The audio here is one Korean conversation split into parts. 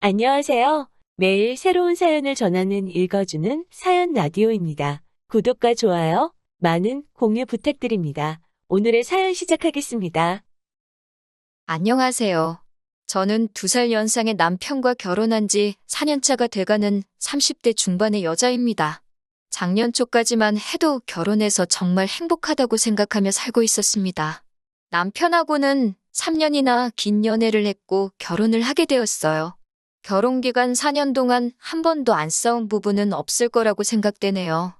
안녕하세요. 매일 새로운 사연을 전하는 읽어주는 사연 라디오입니다. 구독과 좋아요, 많은 공유 부탁드립니다. 오늘의 사연 시작하겠습니다. 안녕하세요. 저는 두 살 연상의 남편과 결혼한 지 4년차가 돼가는 30대 중반의 여자입니다. 작년 초까지만 해도 결혼해서 정말 행복하다고 생각하며 살고 있었습니다. 남편하고는 3년이나 긴 연애를 했고 결혼을 하게 되었어요. 결혼 기간 4년 동안 한 번도 안 싸운 부분은 없을 거라고 생각되네요.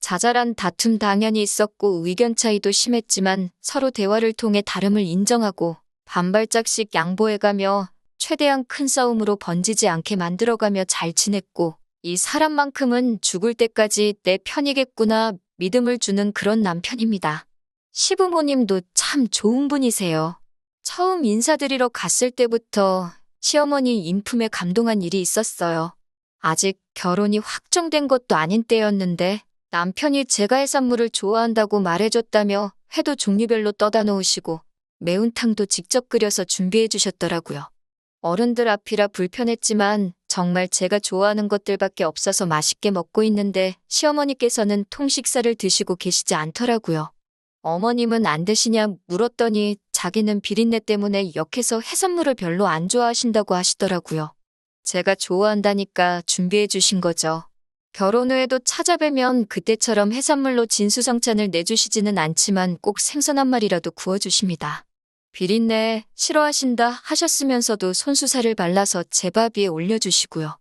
자잘한 다툼 당연히 있었고 의견 차이도 심했지만 서로 대화를 통해 다름을 인정하고 반발짝씩 양보해가며 최대한 큰 싸움으로 번지지 않게 만들어가며 잘 지냈고 이 사람만큼은 죽을 때까지 내 편이겠구나 믿음을 주는 그런 남편입니다. 시부모님도 참 좋은 분이세요. 처음 인사드리러 갔을 때부터 시어머니 인품에 감동한 일이 있었어요. 아직 결혼이 확정된 것도 아닌 때였는데 남편이 제가 해산물을 좋아한다고 말해줬다며 회도 종류별로 떠다 놓으시고 매운탕도 직접 끓여서 준비해 주셨더라고요. 어른들 앞이라 불편했지만 정말 제가 좋아하는 것들밖에 없어서 맛있게 먹고 있는데 시어머니께서는 통식사를 드시고 계시지 않더라고요. 어머님은 안 드시냐 물었더니 자기는 비린내 때문에 역해서 해산물을 별로 안 좋아하신다고 하시더라고요. 제가 좋아한다니까 준비해 주신 거죠. 결혼 후에도 찾아뵈면 그때처럼 해산물로 진수성찬을 내주시지는 않지만 꼭 생선 한 마리라도 구워주십니다. 비린내 싫어하신다 하셨으면서도 손수사를 발라서 제 밥 위에 올려주시고요.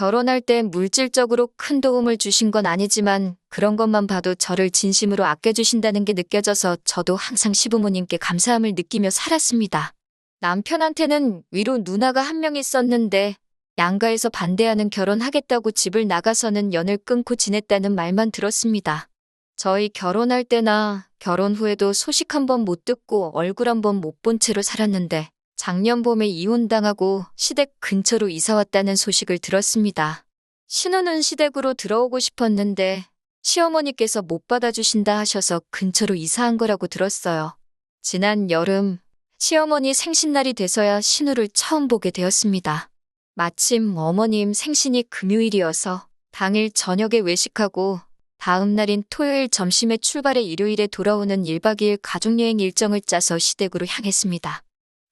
결혼할 때 물질적으로 큰 도움을 주신 건 아니지만 그런 것만 봐도 저를 진심으로 아껴주신다는 게 느껴져서 저도 항상 시부모님께 감사함을 느끼며 살았습니다. 남편한테는 위로 누나가 한 명 있었는데 양가에서 반대하는 결혼하겠다고 집을 나가서는 연을 끊고 지냈다는 말만 들었습니다. 저희 결혼할 때나 결혼 후에도 소식 한 번 못 듣고 얼굴 한 번 못 본 채로 살았는데 작년 봄에 이혼당하고 시댁 근처로 이사 왔다는 소식을 들었습니다. 신우는 시댁으로 들어오고 싶었는데 시어머니께서 못 받아주신다 하셔서 근처로 이사한 거라고 들었어요. 지난 여름 시어머니 생신날이 돼서야 신우를 처음 보게 되었습니다. 마침 어머님 생신이 금요일이어서 당일 저녁에 외식하고 다음 날인 토요일 점심에 출발해 일요일에 돌아오는 1박 2일 가족여행 일정을 짜서 시댁으로 향했습니다.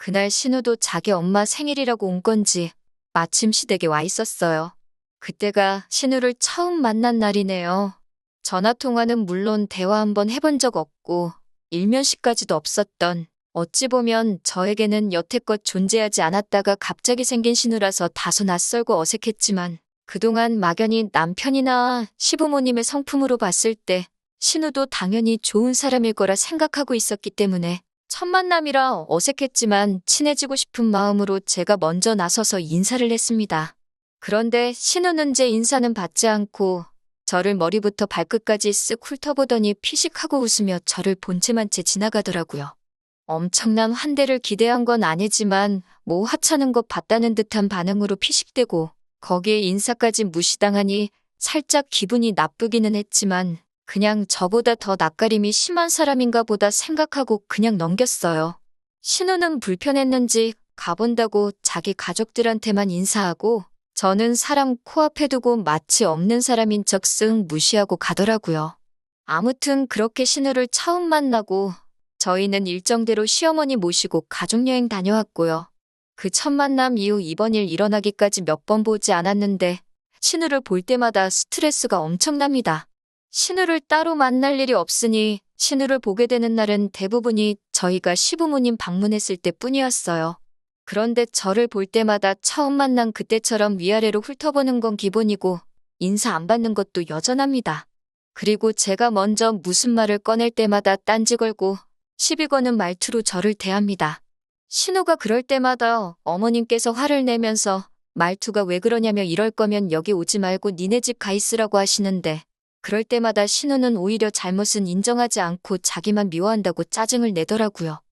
그날 신우도 자기 엄마 생일이라고 온 건지 마침 시댁에 와 있었어요. 그때가 신우를 처음 만난 날이네요. 전화통화는 물론 대화 한번 해본 적 없고 일면식까지도 없었던 어찌 보면 저에게는 여태껏 존재하지 않았다가 갑자기 생긴 신우라서 다소 낯설고 어색했지만 그동안 막연히 남편이나 시부모님의 성품으로 봤을 때 신우도 당연히 좋은 사람일 거라 생각하고 있었기 때문에 첫 만남이라 어색했지만 친해지고 싶은 마음으로 제가 먼저 나서서 인사를 했습니다. 그런데 신우는 제 인사는 받지 않고 저를 머리부터 발끝까지 쓱 훑어보더니 피식하고 웃으며 저를 본체만 채 지나가더라고요. 엄청난 환대를 기대한 건 아니지만 뭐 하찮은 것 봤다는 듯한 반응으로 피식대고 거기에 인사까지 무시당하니 살짝 기분이 나쁘기는 했지만 그냥 저보다 더 낯가림이 심한 사람인가 보다 생각하고 그냥 넘겼어요. 신우는 불편했는지 가본다고 자기 가족들한테만 인사하고 저는 사람 코앞에 두고 마치 없는 사람인 척쓱 무시하고 가더라고요. 아무튼 그렇게 신우를 처음 만나고 저희는 일정대로 시어머니 모시고 가족여행 다녀왔고요. 그 첫 만남 이후 이번 일 일어나기까지 몇 번 보지 않았는데 신우를 볼 때마다 스트레스가 엄청납니다. 신우를 따로 만날 일이 없으니 신우를 보게 되는 날은 대부분이 저희가 시부모님 방문했을 때 뿐이었어요. 그런데 저를 볼 때마다 처음 만난 그때처럼 위아래로 훑어보는 건 기본이고 인사 안 받는 것도 여전합니다. 그리고 제가 먼저 무슨 말을 꺼낼 때마다 딴지 걸고 시비 거는 말투로 저를 대합니다. 신우가 그럴 때마다 어머님께서 화를 내면서 말투가 왜 그러냐며 이럴 거면 여기 오지 말고 니네 집 가 있으라고 하시는데 그럴 때마다 신우는 오히려 잘못은 인정하지 않고 자기만 미워한다고 짜증을 내더라고요.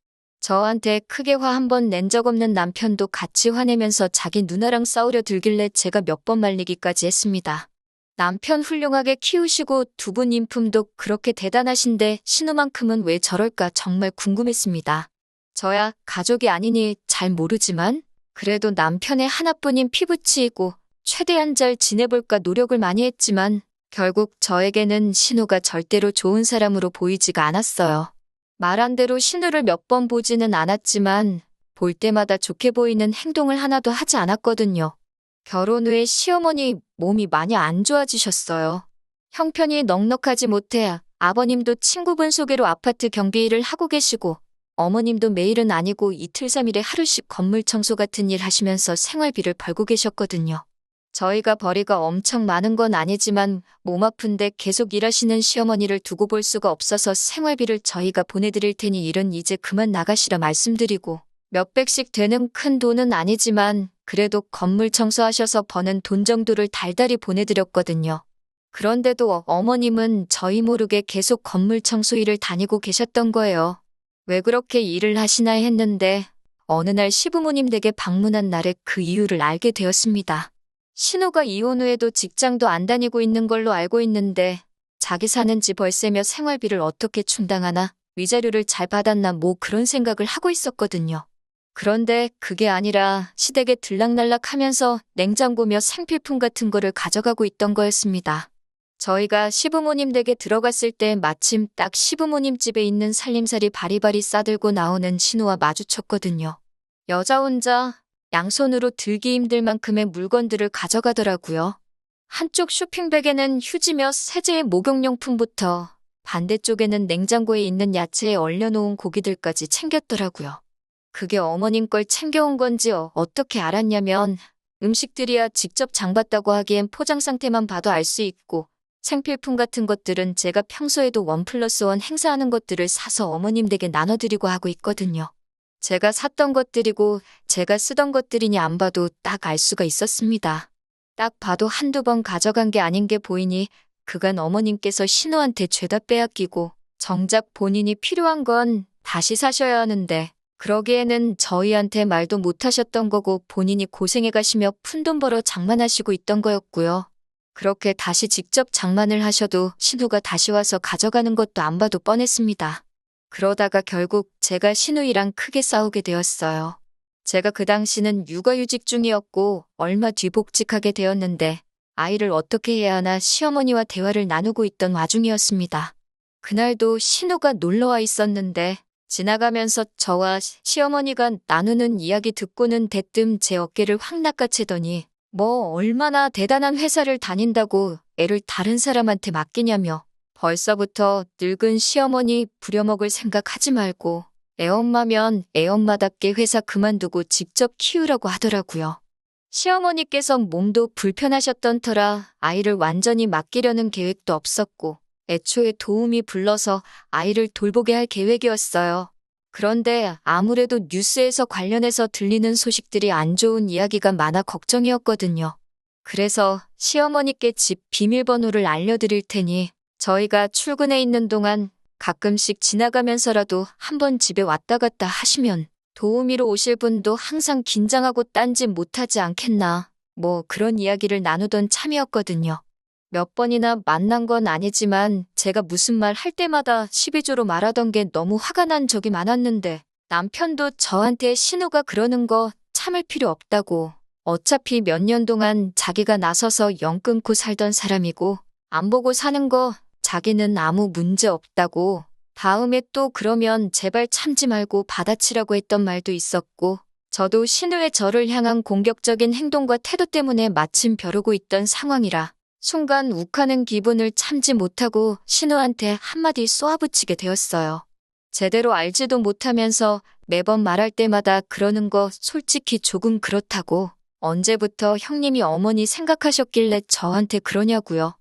저한테 크게 화 한 번 낸 적 없는 남편도 같이 화내면서 자기 누나랑 싸우려 들길래 제가 몇 번 말리기까지 했습니다. 남편 훌륭하게 키우시고 두 분 인품도 그렇게 대단하신데 신우만큼은 왜 저럴까 정말 궁금했습니다. 저야 가족이 아니니 잘 모르지만 그래도 남편의 하나뿐인 피부치이고 최대한 잘 지내볼까 노력을 많이 했지만 결국 저에게는 신우가 절대로 좋은 사람으로 보이지가 않았어요. 말한 대로 신우를 몇 번 보지는 않았지만 볼 때마다 좋게 보이는 행동을 하나도 하지 않았거든요. 결혼 후에 시어머니 몸이 많이 안 좋아지셨어요. 형편이 넉넉하지 못해 아버님도 친구분 소개로 아파트 경비 일을 하고 계시고 어머님도 매일은 아니고 이틀 삼일에 하루씩 건물 청소 같은 일 하시면서 생활비를 벌고 계셨거든요. 저희가 벌이가 엄청 많은 건 아니지만 몸 아픈데 계속 일하시는 시어머니를 두고 볼 수가 없어서 생활비를 저희가 보내드릴 테니 일은 이제 그만 나가시라 말씀드리고 몇백씩 되는 큰 돈은 아니지만 그래도 건물 청소하셔서 버는 돈 정도를 달달이 보내드렸거든요. 그런데도 어머님은 저희 모르게 계속 건물 청소 일을 다니고 계셨던 거예요. 왜 그렇게 일을 하시나 했는데 어느 날 시부모님 댁에 방문한 날에 그 이유를 알게 되었습니다. 신우가 이혼 후에도 직장도 안 다니고 있는 걸로 알고 있는데 자기 사는 집 월세며 생활비를 어떻게 충당하나 위자료를 잘 받았나 뭐 그런 생각을 하고 있었거든요. 그런데 그게 아니라 시댁에 들락날락 하면서 냉장고며 생필품 같은 거를 가져가고 있던 거였습니다. 저희가 시부모님 댁에 들어갔을 때 마침 딱 시부모님 집에 있는 살림살이 바리바리 싸들고 나오는 신우와 마주쳤거든요. 여자 혼자 양손으로 들기 힘들 만큼의 물건들을 가져가더라고요. 한쪽 쇼핑백에는 휴지며 세제의 목욕용품부터 반대쪽에는 냉장고에 있는 야채에 얼려놓은 고기들까지 챙겼더라고요. 그게 어머님 걸 챙겨온 건지 어- 어떻게 알았냐면 음식들이야 직접 장봤다고 하기엔 포장 상태만 봐도 알 수 있고 생필품 같은 것들은 제가 평소에도 원 플러스 원 행사하는 것들을 사서 어머님 댁에 나눠드리고 하고 있거든요. 제가 샀던 것들이고 제가 쓰던 것들이니 안 봐도 딱 알 수가 있었습니다. 딱 봐도 한두 번 가져간 게 아닌 게 보이니 그간 어머님께서 신우한테 죄다 빼앗기고 정작 본인이 필요한 건 다시 사셔야 하는데 그러기에는 저희한테 말도 못 하셨던 거고 본인이 고생해 가시며 푼돈 벌어 장만하시고 있던 거였고요. 그렇게 다시 직접 장만을 하셔도 신우가 다시 와서 가져가는 것도 안 봐도 뻔했습니다. 그러다가 결국 제가 신우이랑 크게 싸우게 되었어요. 제가 그 당시는 육아휴직 중이었고 얼마 뒤 복직하게 되었는데 아이를 어떻게 해야 하나 시어머니와 대화를 나누고 있던 와중이었습니다. 그날도 신우가 놀러와 있었는데 지나가면서 저와 시- 시어머니가 나누는 이야기 듣고는 대뜸 제 어깨를 확 낚아채더니 뭐 얼마나 대단한 회사를 다닌다고 애를 다른 사람한테 맡기냐며 벌써부터 늙은 시어머니 부려먹을 생각하지 말고 애엄마면 애엄마답게 회사 그만두고 직접 키우라고 하더라고요. 시어머니께서 몸도 불편하셨던 터라 아이를 완전히 맡기려는 계획도 없었고 애초에 도움이 불러서 아이를 돌보게 할 계획이었어요. 그런데 아무래도 뉴스에서 관련해서 들리는 소식들이 안 좋은 이야기가 많아 걱정이었거든요. 그래서 시어머니께 집 비밀번호를 알려드릴 테니 저희가 출근해 있는 동안 가끔씩 지나가면서라도 한번 집에 왔다 갔다 하시면 도우미로 오실 분도 항상 긴장하고 딴짓 못하지 않겠나. 뭐 그런 이야기를 나누던 참이었거든요. 몇 번이나 만난 건 아니지만 제가 무슨 말 할 때마다 시비조로 말하던 게 너무 화가 난 적이 많았는데 남편도 저한테 신우가 그러는 거 참을 필요 없다고. 어차피 몇 년 동안 자기가 나서서 영 끊고 살던 사람이고 안 보고 사는 거 자기는 아무 문제 없다고. 다음에 또 그러면 제발 참지 말고 받아치라고 했던 말도 있었고 저도 신우의 저를 향한 공격적인 행동과 태도 때문에 마침 벼르고 있던 상황이라 순간 욱하는 기분을 참지 못하고 신우한테 한마디 쏘아붙이게 되었어요. 제대로 알지도 못하면서 매번 말할 때마다 그러는 거 솔직히 조금 그렇다고 언제부터 형님이 어머니 생각하셨길래 저한테 그러냐고요.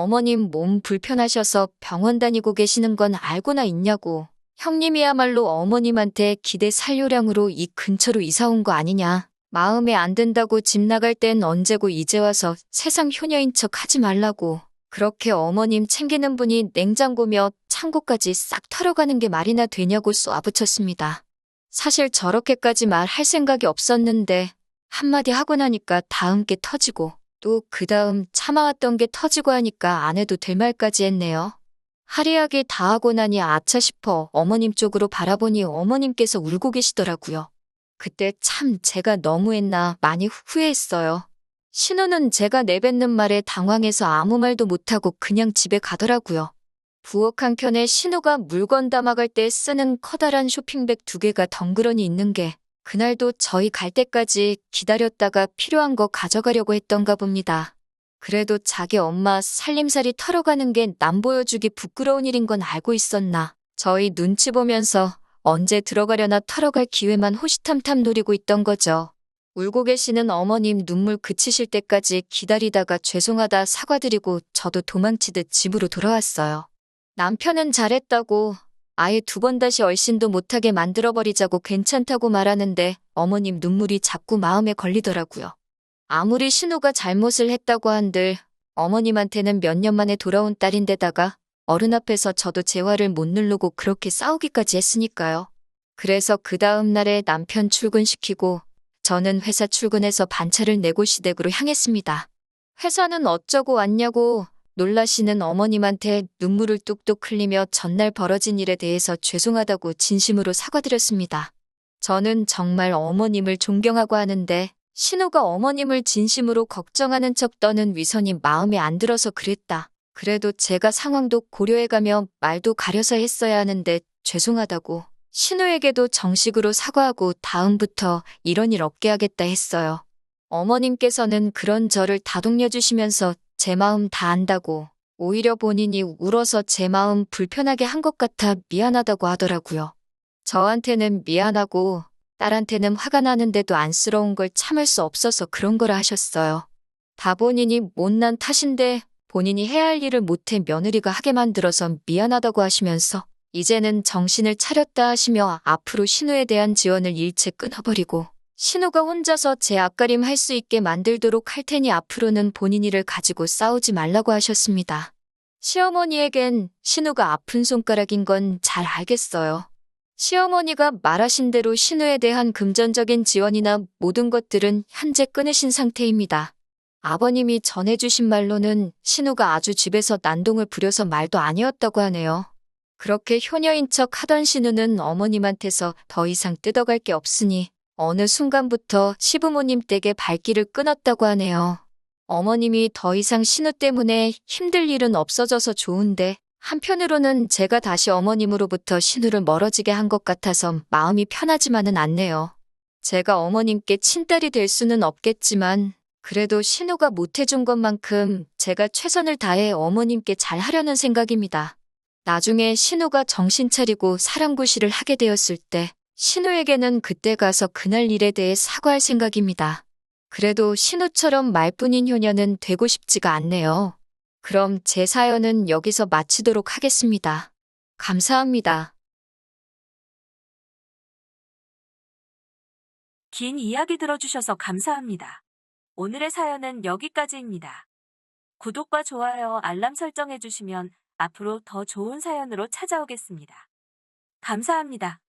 어머님 몸 불편하셔서 병원 다니고 계시는 건 알고나 있냐고. 형님이야말로 어머님한테 기대 살요량으로 이 근처로 이사 온 거 아니냐. 마음에 안 든다고 집 나갈 땐 언제고 이제 와서 세상 효녀인 척 하지 말라고. 그렇게 어머님 챙기는 분이 냉장고며 창고까지 싹 털어가는 게 말이나 되냐고 쏘아붙였습니다. 사실 저렇게까지 말할 생각이 없었는데 한마디 하고 나니까 다음 게 터지고 또 그 다음 참아왔던 게 터지고 하니까 안 해도 될 말까지 했네요. 하리하게 다 하고 나니 아차 싶어 어머님 쪽으로 바라보니 어머님께서 울고 계시더라고요. 그때 참 제가 너무했나 많이 후회했어요. 신우는 제가 내뱉는 말에 당황해서 아무 말도 못하고 그냥 집에 가더라고요. 부엌 한켠에 신우가 물건 담아갈 때 쓰는 커다란 쇼핑백 두 개가 덩그러니 있는 게 그날도 저희 갈 때까지 기다렸다가 필요한 거 가져가려고 했던가 봅니다. 그래도 자기 엄마 살림살이 털어가는 게 남 보여주기 부끄러운 일인 건 알고 있었나. 저희 눈치 보면서 언제 들어가려나 털어갈 기회만 호시탐탐 노리고 있던 거죠. 울고 계시는 어머님 눈물 그치실 때까지 기다리다가 죄송하다 사과드리고 저도 도망치듯 집으로 돌아왔어요. 남편은 잘했다고 아예 두 번 다시 얼씬도 못하게 만들어버리자고 괜찮다고 말하는데 어머님 눈물이 자꾸 마음에 걸리더라고요. 아무리 신우가 잘못을 했다고 한들 어머님한테는 몇 년 만에 돌아온 딸인데다가 어른 앞에서 저도 제 화를 못 누르고 그렇게 싸우기까지 했으니까요. 그래서 그 다음 날에 남편 출근시키고 저는 회사 출근해서 반차를 내고 시댁으로 향했습니다. 회사는 어쩌고 왔냐고 놀라시는 어머님한테 눈물을 뚝뚝 흘리며 전날 벌어진 일에 대해서 죄송하다고 진심으로 사과드렸습니다. 저는 정말 어머님을 존경하고 하는데 신우가 어머님을 진심으로 걱정하는 척 떠는 위선이 마음에 안 들어서 그랬다. 그래도 제가 상황도 고려해가며 말도 가려서 했어야 하는데 죄송하다고 신우에게도 정식으로 사과하고 다음부터 이런 일 없게 하겠다 했어요. 어머님께서는 그런 저를 다독여 주시면서 제 마음 다 안다고 오히려 본인이 울어서 제 마음 불편하게 한 것 같아 미안하다고 하더라고요. 저한테는 미안하고 딸한테는 화가 나는데도 안쓰러운 걸 참을 수 없어서 그런 거라 하셨어요. 다 본인이 못난 탓인데 본인이 해야 할 일을 못해 며느리가 하게 만들어서 미안하다고 하시면서 이제는 정신을 차렸다 하시며 앞으로 신우에 대한 지원을 일체 끊어버리고 신우가 혼자서 제 앞가림 할 수 있게 만들도록 할 테니 앞으로는 본인 일을 가지고 싸우지 말라고 하셨습니다. 시어머니에겐 신우가 아픈 손가락인 건 잘 알겠어요. 시어머니가 말하신 대로 신우에 대한 금전적인 지원이나 모든 것들은 현재 끊으신 상태입니다. 아버님이 전해주신 말로는 신우가 아주 집에서 난동을 부려서 말도 아니었다고 하네요. 그렇게 효녀인 척 하던 신우는 어머님한테서 더 이상 뜯어갈 게 없으니 어느 순간부터 시부모님 댁에 발길을 끊었다고 하네요. 어머님이 더 이상 신우 때문에 힘들 일은 없어져서 좋은데 한편으로는 제가 다시 어머님으로부터 신우를 멀어지게 한 것 같아서 마음이 편하지만은 않네요. 제가 어머님께 친딸이 될 수는 없겠지만 그래도 신우가 못해준 것만큼 제가 최선을 다해 어머님께 잘하려는 생각입니다. 나중에 신우가 정신 차리고 사랑구실을 하게 되었을 때 신우에게는 그때 가서 그날 일에 대해 사과할 생각입니다. 그래도 신우처럼 말뿐인 효녀는 되고 싶지가 않네요. 그럼 제 사연은 여기서 마치도록 하겠습니다. 감사합니다. 긴 이야기 들어주셔서 감사합니다. 오늘의 사연은 여기까지입니다. 구독과 좋아요, 알람 설정해주시면 앞으로 더 좋은 사연으로 찾아오겠습니다. 감사합니다.